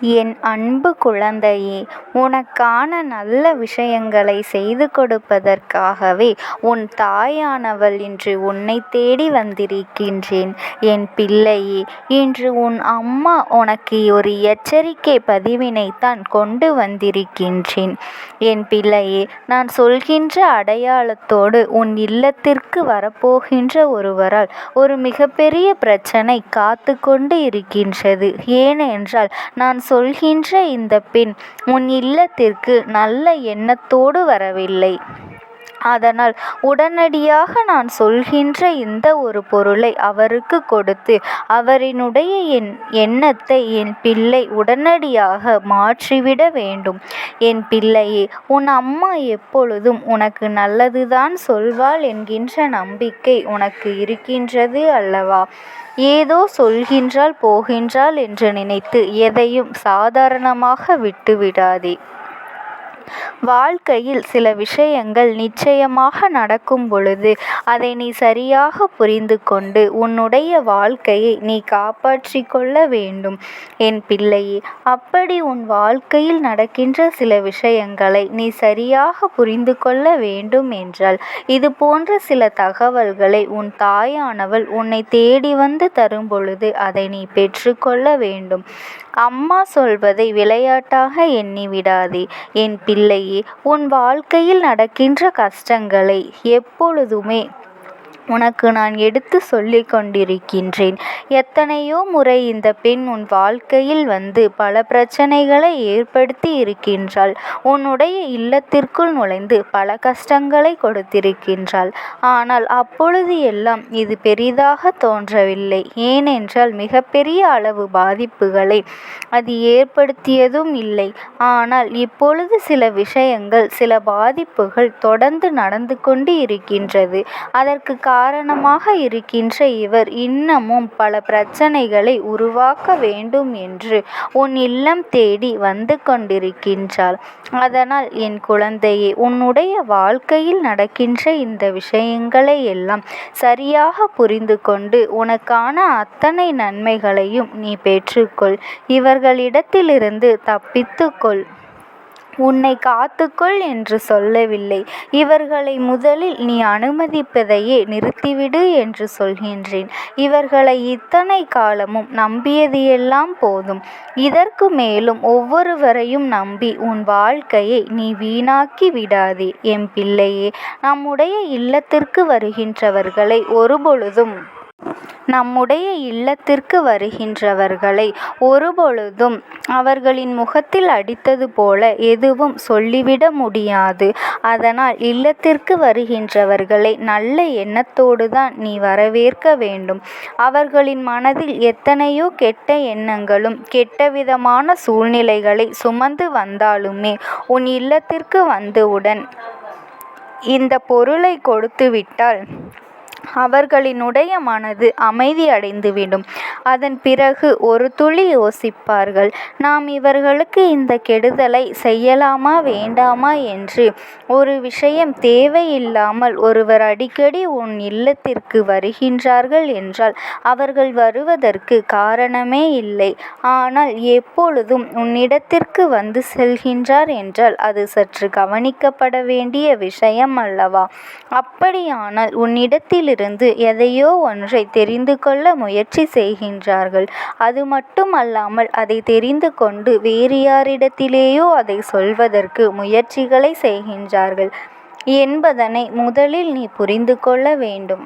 என் அன்பு குழந்தையே உனக்கான நல்ல விஷயங்களை செய்து கொடுப்பதற்காகவே உன் தாயானவள் இன்று உன்னை தேடி வந்திருக்கின்றேன். என் பிள்ளையே இன்று உன் அம்மா உனக்கு ஒரு எச்சரிக்கை பதிவினைத்தான் கொண்டு வந்திருக்கின்றேன். என் பிள்ளையே நான் சொல்கின்ற அடையாளத்தோடு உன் இல்லத்திற்கு வரப்போகின்ற ஒருவரால் ஒரு மிகப்பெரிய பிரச்சனை காத்து கொண்டு இருக்கின்றது. ஏனென்றால் நான் சொல்கின்ற இந்த பெண் உன் இல்லத்திற்கு நல்ல எண்ணத்தோடு வரவில்லை. அதனால் உடனடியாக நான் சொல்கின்ற இந்த ஒரு பொருளை அவருக்கு கொடுத்து அவரினுடைய என் எண்ணத்தை என் பிள்ளை உடனடியாக மாற்றிவிட வேண்டும். என் பிள்ளையே உன் அம்மா எப்பொழுதும் உனக்கு நல்லதுதான் சொல்வாள் என்கின்ற நம்பிக்கை உனக்கு இருக்கின்றது அல்லவா? ஏதோ சொல்கின்றாள் போகின்றாள் என்று நினைத்து எதையும் சாதாரணமாக விட்டுவிடாதே. வாழ்க்கையில் சில விஷயங்கள் நிச்சயமாக நடக்கும் பொழுது அதை நீ சரியாக புரிந்து கொண்டு உன்னுடைய வாழ்க்கையை நீ காப்பாற்றி கொள்ள வேண்டும். என் பிள்ளையே அப்படி உன் வாழ்க்கையில் நடக்கின்ற சில விஷயங்களை நீ சரியாக புரிந்து கொள்ள வேண்டும் என்றால் இது போன்ற சில தகவல்களை உன் தாயானவள் உன்னை தேடி வந்து தரும் பொழுது அதை நீ பெற்றுக்கொள்ள வேண்டும். அம்மா சொல்வதை விளையாட்டாக எண்ணி விடாதே. என் பிள்ளையே உன் வாழ்க்கையில் நடக்கின்ற கஷ்டங்களை எப்பொழுதுமே உனக்கு நான் எடுத்து சொல்லிக் கொண்டிருக்கின்றேன். எத்தனையோ முறை இந்த பெண் உன் வாழ்க்கையில் வந்து பல பிரச்சனைகளை ஏற்படுத்தி இருக்கின்றாள். உன்னுடைய இல்லத்திற்குள் நுழைந்து பல கஷ்டங்களை கொடுத்திருக்கின்றாள். ஆனால் அப்பொழுது எல்லாம் இது பெரிதாக தோன்றவில்லை. ஏனென்றால் மிகப்பெரிய அளவு பாதிப்புகளை அது ஏற்படுத்தியதும் இல்லை. ஆனால் இப்பொழுது சில விஷயங்கள் சில பாதிப்புகள் தொடர்ந்து நடந்து கொண்டு இருக்கின்றது. அதற்கு கா காரணமாக இருக்கின்ற இவர் இன்னமும் பல பிரச்சனைகளை உருவாக்க வேண்டும் என்று உன் இல்லம் தேடி வந்து கொண்டிருக்கின்றாள் அதனால் என் குழந்தையே உன்னுடைய வாழ்க்கையில் நடக்கின்ற இந்த விஷயங்களை எல்லாம் சரியாக புரிந்து கொண்டு உனக்கான அத்தனை நன்மைகளையும் நீ பெற்றுக்கொள். இவர்களிடத்திலிருந்து தப்பித்துக்கொள். உன்னை காத்துக்கொள் என்று சொல்லவில்லை. இவர்களை முதலில் நீ அனுமதிப்பதையே நிறுத்திவிடு என்று சொல்கின்றேன். இவர்களை இத்தனை காலமும் நம்பியது எல்லாம் போதும். இதற்கு மேலும் ஒவ்வொருவரையும் நம்பி உன் வாழ்க்கையை நீ வீணாக்கி விடாதே. என் பிள்ளையே நம்முடைய இல்லத்திற்கு வருகின்றவர்களை ஒருபொழுதும் நம்முடைய இல்லத்திற்கு வருகின்றவர்களை ஒருபொழுதும் அவர்களின் முகத்தில் அடித்தது போல எதுவும் சொல்லிவிட முடியாது. அதனால் இல்லத்திற்கு வருகின்றவர்களை நல்ல எண்ணத்தோடு தான் நீ வரவேற்க வேண்டும். அவர்களின் மனதில் எத்தனையோ கெட்ட எண்ணங்களும் கெட்டவிதமான சூழ்நிலைகளை சுமந்து வந்தாலுமே உன் இல்லத்திற்கு வந்தவுடன் இந்த பொருளை கொடுத்துவிட்டால் அவர்களினுடைய மனது அமைதி அடைந்துவிடும். அதன் பிறகு ஒரு துளி யோசிப்பார்கள் நாம் இவர்களுக்கு இந்த கெடுதலை செய்யலாமா வேண்டாமா? என்று. ஒரு விஷயம் தேவையில்லாமல் ஒருவர் அடிக்கடி உன் இல்லத்திற்கு வருகின்றார்கள் என்றால் அவர்கள் வருவதற்கு காரணமே இல்லை. ஆனால் எப்பொழுதும் உன்னிடத்திற்கு வந்து செல்கின்றார் என்றால் அது சற்று கவனிக்கப்பட வேண்டிய விஷயம் அல்லவா? அப்படியானால் உன்னிடத்தில் இருந்து எதையோ ஒன்றை தெரிந்து கொள்ள முயற்சி செய்கின்றார்கள். அது மட்டுமல்லாமல் அதை தெரிந்து கொண்டு வேறு யாரிடத்திலேயோ அதை சொல்வதற்கு முயற்சிகளை செய்கின்றார்கள். என்பதனை முதலில் நீ புரிந்து கொள்ள வேண்டும்.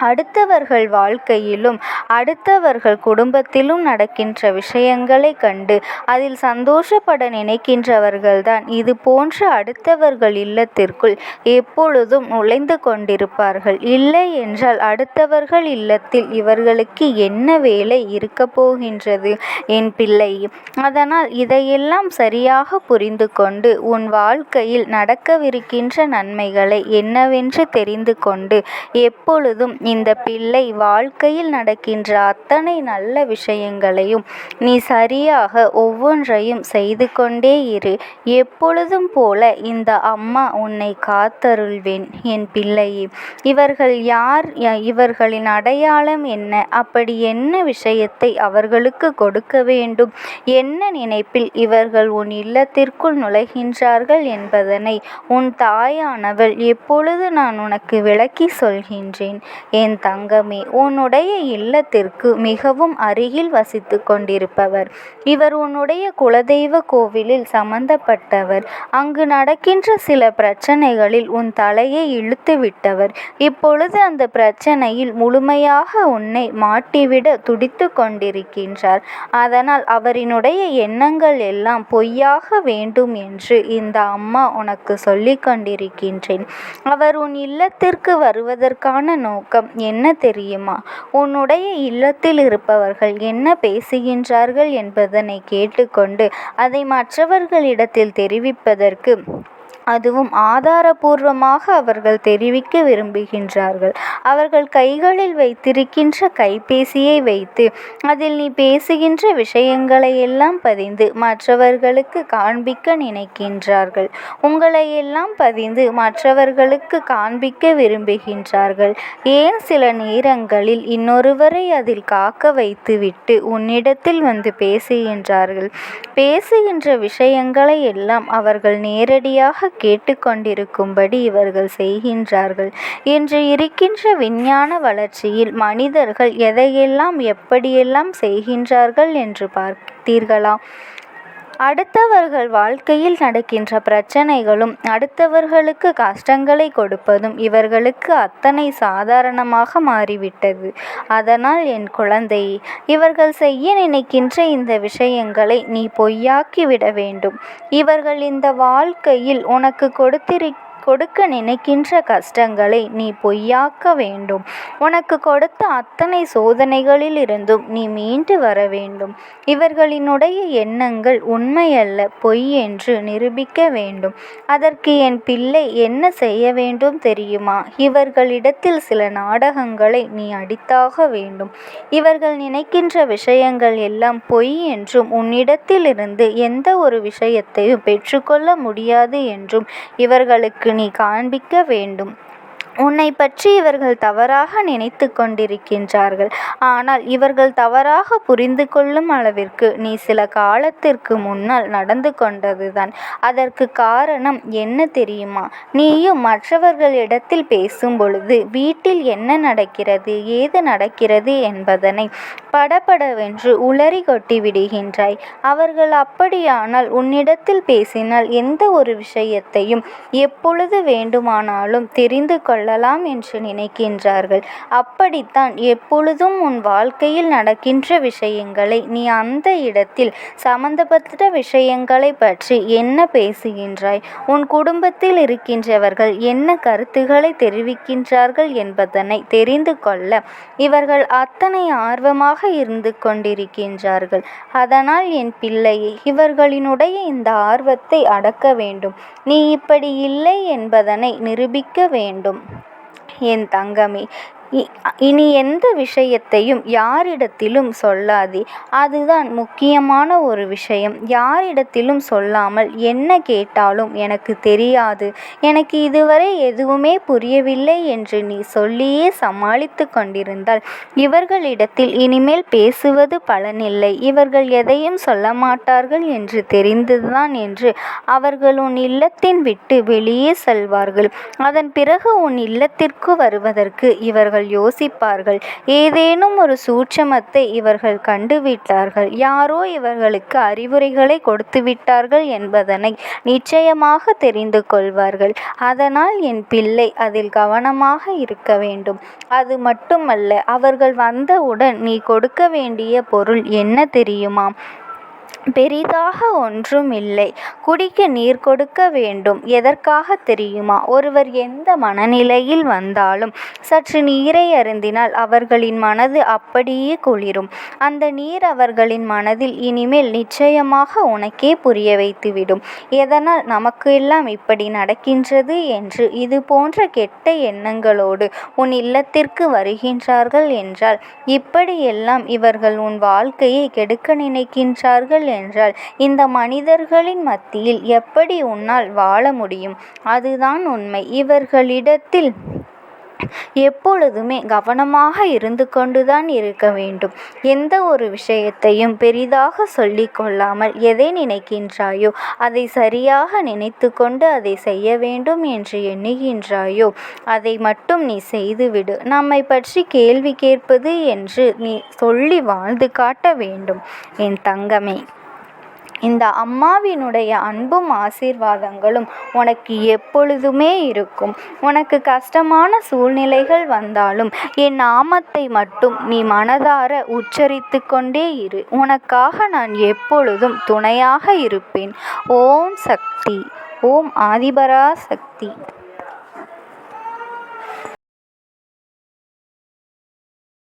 அடுத்தவர்கள் வாழ்க்கையிலும் அடுத்தவர்கள் குடும்பத்திலும் நடக்கின்ற விஷயங்களை கண்டு அதில் சந்தோஷப்பட நினைக்கின்றவர்கள்தான். இது போன்ற அடுத்தவர்கள் இல்லத்திற்குள் எப்பொழுதும் நுழைந்து கொண்டிருப்பார்கள். இல்லை என்றால் அடுத்தவர்கள் இல்லத்தில் இவர்களுக்கு என்ன வேலை இருக்கப் போகின்றது என் பிள்ளை? அதனால் இதையெல்லாம் சரியாக புரிந்து கொண்டு உன் வாழ்க்கையில் நடக்கவிருக்கின்ற நன்மைகளை என்னவென்று தெரிந்து கொண்டு எப்பொழுதும் இந்த பிள்ளை வாழ்க்கையில் நடக்கின்ற அத்தனை நல்ல விஷயங்களையும் நீ சரியாக ஒவ்வொன்றையும் செய்து கொண்டே இரு. எப்பொழுதும் போல இந்த அம்மா உன்னை காத்தருள்வேன் என் பிள்ளையே. இவர்கள் யார்? இவர்களின் அடையாளம் என்ன? அப்படி என்ன விஷயத்தை அவர்களுக்கு கொடுக்க வேண்டும்? என்ன நினைப்பில் இவர்கள் உன் இல்லத்திற்குள் நுழைகின்றார்கள் என்பதனை உன் தாயானவள் எப்பொழுது நான் உனக்கு விளக்கி சொல்கின்றேன்? என் தங்கமே உன்னுடைய இல்லத்திற்கு மிகவும் அருகில் வசித்து கொண்டிருப்பவர். இவர் உன்னுடைய குலதெய்வ கோவிலில் சம்பந்தப்பட்டவர். அங்கு நடக்கின்ற சில பிரச்சனைகளில் உன் தலையை இழுத்து விட்டவர். இப்பொழுது அந்த பிரச்சனையில் முழுமையாக உன்னை மாட்டிவிட துடித்து கொண்டிருக்கின்றார். அதனால் அவரினுடைய எண்ணங்கள் எல்லாம் பொய்யாக வேண்டும் என்று இந்த அம்மா உனக்கு சொல்லிக் கொண்டிருக்கின்றேன். அவர் உன் இல்லத்திற்கு வருவதற்கான நோக்கம் என்ன தெரியுமா? உன்னுடைய இல்லத்தில் இருப்பவர்கள் என்ன பேசுகின்றார்கள் என்பதனை கேட்டுக்கொண்டு அதை மற்றவர்களிடத்தில் தெரிவிப்பதற்கு அதுவும் ஆதாரபூர்வமாக அவர்கள் தெரிவிக்க விரும்புகின்றார்கள். அவர்கள் கைகளில் வைத்திருக்கின்ற கைபேசியை வைத்து அதில் நீ பேசுகின்ற விஷயங்களை எல்லாம் பதிந்து மற்றவர்களுக்கு காண்பிக்க நினைக்கின்றார்கள். உங்களை எல்லாம் பதிந்து மற்றவர்களுக்கு காண்பிக்க விரும்புகின்றார்கள். ஏன் சில நேரங்களில் இன்னொருவரை அதில் காக்க வைத்துவிட்டு உன்னிடத்தில் வந்து பேசுகின்றார்கள்? பேசுகின்ற விஷயங்களை எல்லாம் அவர்கள் நேரடியாக கேட்டுக்கொண்டிருக்கும்படி இவர்கள் செய்கின்றார்கள். இன்று இருக்கின்ற விஞ்ஞான வளர்ச்சியில் மனிதர்கள் எதையெல்லாம் எப்படியெல்லாம் செய்கின்றார்கள் என்று பார்த்தீர்களா? அடுத்தவர்கள் வாழ்க்கையில் நடக்கின்ற பிரச்சனைகளும் அடுத்தவர்களுக்கு கஷ்டங்களை கொடுப்பதும் இவர்களுக்கு அத்தனை சாதாரணமாக மாறிவிட்டது. அதனால் என் குழந்தை இவர்கள் செய்ய நினைக்கின்ற இந்த விஷயங்களை நீ பொய்யாக்கி விட வேண்டும். இவர்கள் இந்த வாழ்க்கையில் உனக்கு கொடுத்திருக்க கொடுக்க நினைக்கின்ற கஷ்டங்களை நீ பொய்யாக்க வேண்டும். உனக்கு கொடுத்த அத்தனை சோதனைகளில் இருந்தும் நீ மீண்டு வர வேண்டும். இவர்களினுடைய எண்ணங்கள் உண்மையல்ல பொய் என்று நிரூபிக்க வேண்டும். அதற்கு என் பிள்ளை என்ன செய்ய வேண்டும் தெரியுமா? இவர்களிடத்தில் சில நாடகங்களை நீ அடித்தாக வேண்டும். இவர்கள் நினைக்கின்ற விஷயங்கள் எல்லாம் பொய் என்றும் உன்னிடத்திலிருந்து எந்த ஒரு விஷயத்தையும் பெற்றுக்கொள்ள முடியாது என்றும் இவர்களுக்கு நீ காண்பிக்க வேண்டும். உன்னை பற்றி இவர்கள் தவறாக நினைத்து கொண்டிருக்கின்றார்கள். ஆனால் இவர்கள் தவறாக புரிந்து கொள்ளும் அளவிற்கு நீ சில காலத்திற்கு முன்னால் நடந்து கொண்டதுதான். அதற்கு காரணம் என்ன தெரியுமா? நீயும் மற்றவர்களிடத்தில் பேசும் பொழுது வீட்டில் என்ன நடக்கிறது ஏது நடக்கிறது என்பதனை படபடவென்று உளறி கொட்டி விடுகின்றாய். அவர்கள் அப்படியானால் உன்னிடத்தில் பேசினால் எந்த ஒரு விஷயத்தையும் எப்பொழுது வேண்டுமானாலும் தெரிந்து கொள்ள கொள்ளலாம் என்று நினைக்கின்றார்கள். அப்படித்தான் எப்பொழுதும் உன் வாழ்க்கையில் நடக்கின்ற விஷயங்களை நீ அந்த இடத்தில் சம்பந்தப்பட்ட விஷயங்களை பற்றி என்ன பேசுகின்றாய்? உன் குடும்பத்தில் இருக்கின்றவர்கள் என்ன கருத்துக்களை தெரிவிக்கின்றார்கள் என்பதனை தெரிந்து கொள்ள இவர்கள் அத்தனை ஆர்வமாக இருந்து கொண்டிருக்கின்றார்கள். அதனால் என் பிள்ளையை இவர்களினுடைய இந்த ஆர்வத்தை அடக்க வேண்டும். நீ இப்படி இல்லை என்பதனை நிரூபிக்க வேண்டும். என் தங்கமே இனி எந்த விஷயத்தையும் யாரிடத்திலும் சொல்லாதே. அதுதான் முக்கியமான ஒரு விஷயம். யாரிடத்திலும் சொல்லாமல் என்ன கேட்டாலும் எனக்கு தெரியாது. எனக்கு இதுவரை எதுவுமே புரியவில்லை என்று நீ சொல்லியே சமாளித்து கொண்டிருந்தால் இவர்களிடத்தில் இனிமேல் பேசுவது பலனில்லை. இவர்கள் எதையும் சொல்ல மாட்டார்கள் என்று தெரிந்துதான் என்று அவர்கள் உன் இல்லத்தின் விட்டு வெளியே செல்வார்கள். அதன் பிறகு உன் இல்லத்திற்கு வருவதற்கு இவர்கள் அவர்கள் யோசிப்பார்கள். ஏதேனும் ஒரு சூட்சமத்தை இவர்கள் கண்டுவிட்டார்கள். யாரோ இவர்களுக்கு அறிவுரைகளை கொடுத்து விட்டார்கள் என்பதனை நிச்சயமாக தெரிந்து கொள்வார்கள். அதனால் என் பிள்ளை அதில் கவனமாக இருக்க வேண்டும். அது மட்டுமல்ல அவர்கள் வந்தவுடன் நீ கொடுக்க வேண்டிய பொருள் என்ன தெரியுமா பெரிதாக ஒன்றும் இல்லை குடிக்க நீர் கொடுக்க வேண்டும். எதற்காக தெரியுமா? ஒருவர் எந்த மனநிலையில் வந்தாலும் சற்று நீரை அருந்தினால் அவர்களின் மனது அப்படியே குளிரும். அந்த நீர் அவர்களின் மனதில் இனிமேல் நிச்சயமாக உனக்கே புரிய வைத்துவிடும். எதனால் நமக்கு எல்லாம் இப்படி நடக்கின்றது என்று இது போன்ற கெட்ட எண்ணங்களோடு உன் இல்லத்திற்கு வருகின்றார்கள் என்றால் இப்படியெல்லாம் இவர்கள் உன் வாழ்க்கையை கெடுக்க நினைக்கின்றார்கள் என்றால் இந்த மனிதர்களின் மத்தியில் எப்படி உன்னால் வாழ முடியும்? அதுதான் உண்மை. இவர்களிடத்தில் எப்பொழுதுமே கவனமாக இருந்து கொண்டுதான் இருக்க வேண்டும். எந்த ஒரு விஷயத்தையும் பெரிதாக சொல்லிக் கொள்ளாமல் எதை நினைக்கின்றாயோ அதை சரியாக நினைத்து கொண்டு அதை செய்ய வேண்டும் என்று எண்ணுகின்றாயோ அதை மட்டும் நீ செய்துவிடு. நம்மை பற்றி கேள்வி கேட்பது என்று நீ சொல்லி வாழ்ந்து காட்ட வேண்டும். என் தங்கமே. இந்த அம்மாவினுடைய அன்பும் ஆசீர்வாதங்களும் உனக்கு எப்பொழுதுமே இருக்கும். உனக்கு கஷ்டமான சூழ்நிலைகள் வந்தாலும் என் நாமத்தை மட்டும் நீ மனதார உச்சரித்து கொண்டே இரு. உனக்காக நான் எப்பொழுதும் துணையாக இருப்பேன். ஓம் சக்தி. ஓம் ஆதிபரா சக்தி